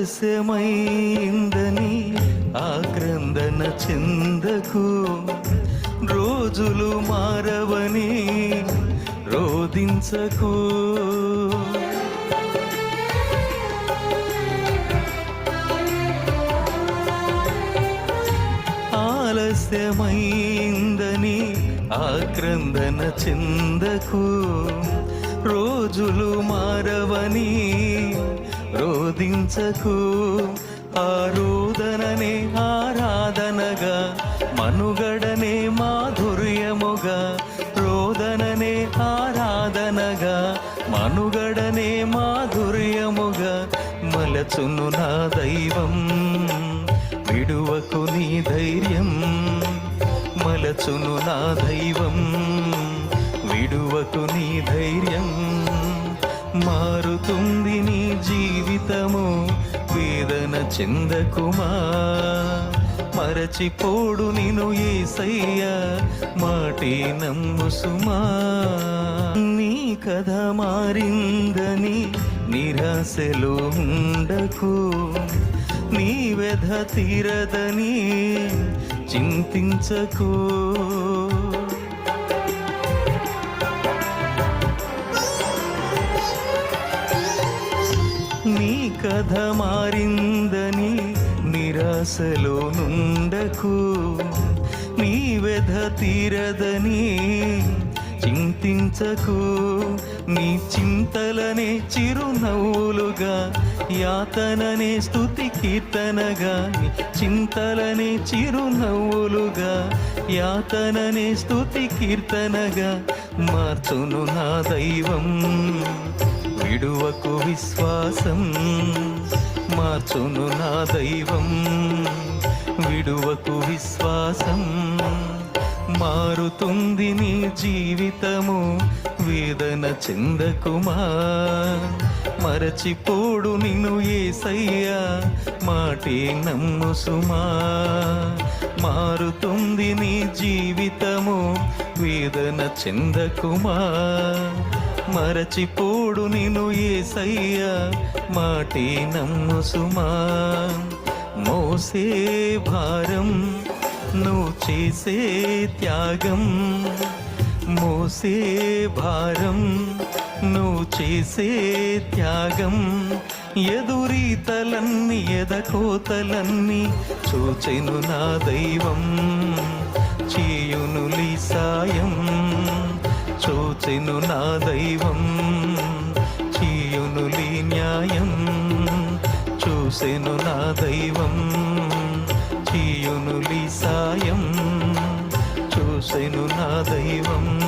ఆలస్యమైందని ఆక్రందన చెందకు రోజులు మారవని రోదించకు ఆలస్యమైందని ఆక్రందన చెందకు రోజులు మారవని రోదించకు ఆరోదననే ఆరాధనగా మనుగడనే మాధుర్యముగా రోదననే ఆరాధనగా మనుగడనే మాధుర్యముగా మలచును నా దైవం విడువకు నీ ధైర్యం మలచును నా దైవం. జీవితము వేదన చెందకుమా? మరచిపోడు నిను ఏసయ్య మాటే నమ్ము సుమా నీ కథ మారిందని నిరాశలో ఉండకు. నీ వ్యధ తీరదని చింతించకు. నీ కథ మారిందని నిరాశలో నుండకు నీ వ్యధ తీరదని చింతించకు. నీ చింతలనే చిరునవ్వులుగా యాతననే స్తుతి కీర్తనగా చింతలనే చిరునవ్వులుగా యాతననే స్తుతి కీర్తనగా మార్చును నా దైవం. విడువకు విశ్వాసం మార్చును నా దైవం. విడువకు విశ్వాసం మారుతుంది నీ జీవితము వేదన చెందకుమా? మరచిపోడు నిన్ను ఏసయ్యా మాటే నమ్ము సుమా. మారుతుంది నీ జీవితము వేదన చెందకుమా? మరచిపోడు నిను ఏసయ్యా. మాటే నమ్ము సుమా మోసే భారం నువ్వు చేసే త్యాగం. మోసే భారం నువ్వు చేసే త్యాగం. ఎదురీతలన్నీ ఎదకోతలన్నీ చూచెను నా దైవం. చేయునులి సాయం. చేసెను నా దైవం. చీయునులి న్యాయం చూసెను నా దైవం. చీయునులి సాయం చూసెను నా దైవం.